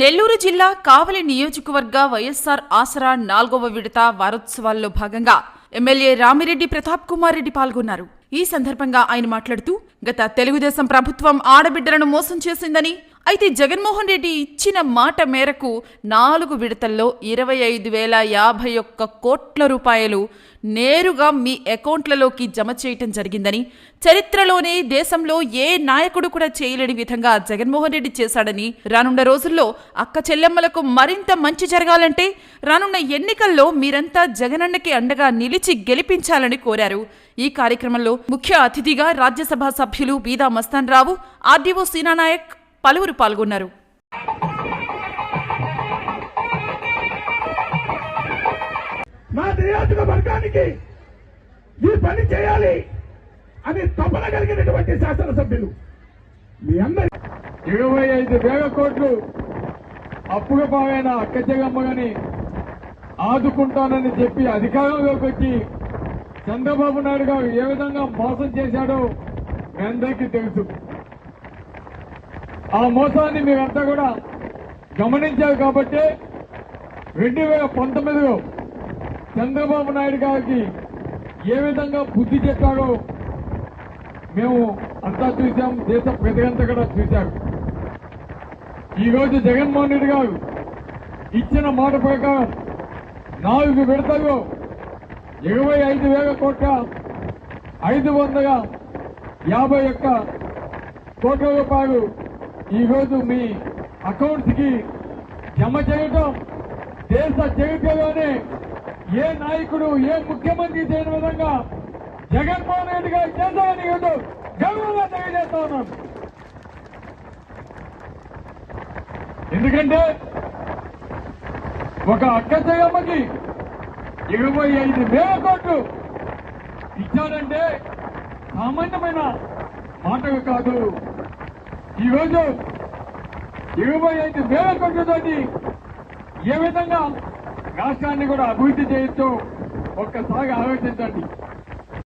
నెల్లూరు జిల్లా కావలి నియోజకవర్గ వైఎస్సార్ ఆసరా నాలుగవ విడత వారోత్సవాల్లో భాగంగా ఎమ్మెల్యే రామిరెడ్డి ప్రతాప్ కుమార్ రెడ్డి పాల్గొన్నారు. ఈ సందర్భంగా ఆయన మాట్లాడుతూ గత తెలుగుదేశం ప్రభుత్వం ఆడబిడ్డలను మోసం చేసిందని అయితే జగన్మోహన్ రెడ్డి ఇచ్చిన మాట మేరకు నాలుగు విడతల్లో ఇరవై ఐదు వేల యాభై ఒక్క కోట్ల రూపాయలు నేరుగా మీ అకౌంట్లలోకి జమ చేయటం జరిగిందని చరిత్రలోనే దేశంలో ఏ నాయకుడు కూడా చేయలేని విధంగా జగన్మోహన్ రెడ్డి చేశాడని రానున్న రోజుల్లో అక్క చెల్లెమ్మలకు మరింత మంచి జరగాలంటే రానున్న ఎన్నికల్లో మీరంతా జగనన్నకి అండగా నిలిచి గెలిపించాలని కోరారు. ఈ కార్యక్రమంలో ముఖ్య అతిథిగా రాజ్యసభ సభ్యులు బీదా మస్తాన్ రావు ఆర్డీఓ సీనానాయక్ పలువురు పాల్గొన్నారు. మా నియోజకవర్గానికి ఈ పని చేయాలి అని తపన కలిగినటువంటి శాసనసభ్యులు. మీ అందరి ఇరవై ఐదు వేల కోట్లు అప్పుగా పావైన అక్క జగమ్మగని ఆదుకుంటానని చెప్పి అధికారంలోకి వచ్చి చంద్రబాబు నాయుడు గారు ఏ విధంగా మోసం చేశాడో మీ అందరికీ తెలుసు. ఆ మోసాన్ని మీరంతా కూడా గమనించారు కాబట్టి రెండు వేల పంతొమ్మిదిలో చంద్రబాబు నాయుడు గారికి ఏ విధంగా బుద్ధి చెప్పారో మేము అంతా చూశాం దేశ ప్రజలంతా కూడా చూశారు. ఈరోజు జగన్మోహన్ రెడ్డి గారు ఇచ్చిన మాట ప్రకారం నాలుగు విడతలు ఇరవై ఐదు వేల కోట్ల ఐదు వందల యాభై ఒక్క కోట్ల రూపాయలు ఈ రోజు మీ అకౌంట్స్కి జమ చేయటం దేశ చరిత్రలోనే ఏ నాయకుడు ఏ ముఖ్యమంత్రి చేయని విధంగా జగన్మోహన్ రెడ్డి గారు చేశారని ఈరోజు గర్వంగా తెలియజేస్తా ఉన్నాం. ఎందుకంటే ఒక అక్క జగమ్మకి ఇరవై ఐదు వేల కోట్లు ఇచ్చారంటే సామాన్యమైన మాటలు కాదు. ఈరోజు ఇరవై ఐదు వేల కోట్లతోటి ఏ విధంగా రాష్ట్రాన్ని కూడా అభివృద్ధి చేయొచ్చో ఒక్కసారి ఆలోచించండి.